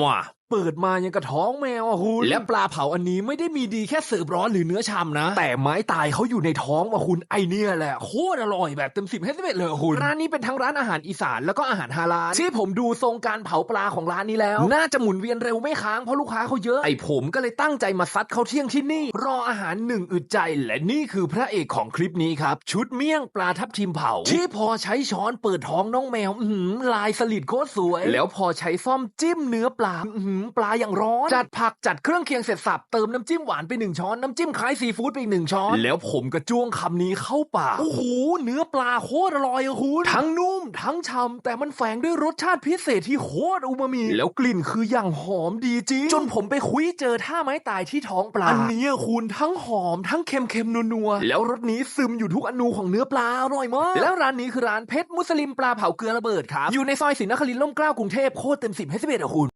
มา เปิดมายังกระท้องแมวอะคุณและปลาเผาอันนี้ไม่ได้มีดีแค่เสิร์ฟร้อนหรือเนื้อชำนะ แต่ไม้ตายเขาอยู่ในท้องว่ะคุณไอเนี่ยแหละโคตรอร่อยแบบเต็มสิบให้สิบเอ็ดเลยอะคุณร้านนี้เป็นทั้งร้านอาหารอีสานแล้วก็อาหารฮาลาลที่ผมดูทรงการเผาปลาของร้านนี้แล้ว น่าจะหมุนเวียนเร็วไม่ค้างเพราะลูกค้าเขาเยอะไอผมก็เลยตั้งใจมาซัดเขาเที่ยงที่นี่ รออาหารหนึ่งอึดใจและนี่คือพระเอกของคลิปนี้ครับชุดเมี่ยงปลาทับทิมเผา ที่พอใช้ช้อนเปิดท้องน้องแมวอื้อหือลายสลิดโคตรสวย แล้วพอใช้ซ่อมจิ้มเนื้อปลาอื้อหือปลาอย่างร้อน จัดผักจัดเครื่องเคียงเสร็จสับเติมน้ำจิ้มหวานไปหนึ่งช้อน น้ำจิ้มคล้ายซีฟู้ดไปอีกหนึ่งช้อน แล้วผมกระจ้วงคำนี้เข้าปากโอ้โหเนื้อปลาโคตรอร่อยอะคุณ ทั้งนุ่ม ทั้งฉ่ำแต่มันแฝงด้วยรสชาติพิเศษที่โคตรอูมามิแล้วกลิ่นคืออย่างหอมดีจริง จนผมไปคุยเจอท่าไม้ตายที่ท้องปลาอันนี้อะคุณทั้งหอมทั้งเค็มๆนัวๆแล้วรสนี้ซึมอยู่ทุกอนูของเนื้อปลาอร่อยมากแล้วร้านนี้คือร้านเพชรมุสลิมปลาเผาเกลือระเบิดครับอยู่ในซอยศรีนครินทร์ล่มเกล้ากรุงเทพโคตรเต็มสิบให้สิบเอ็ดอะคุณ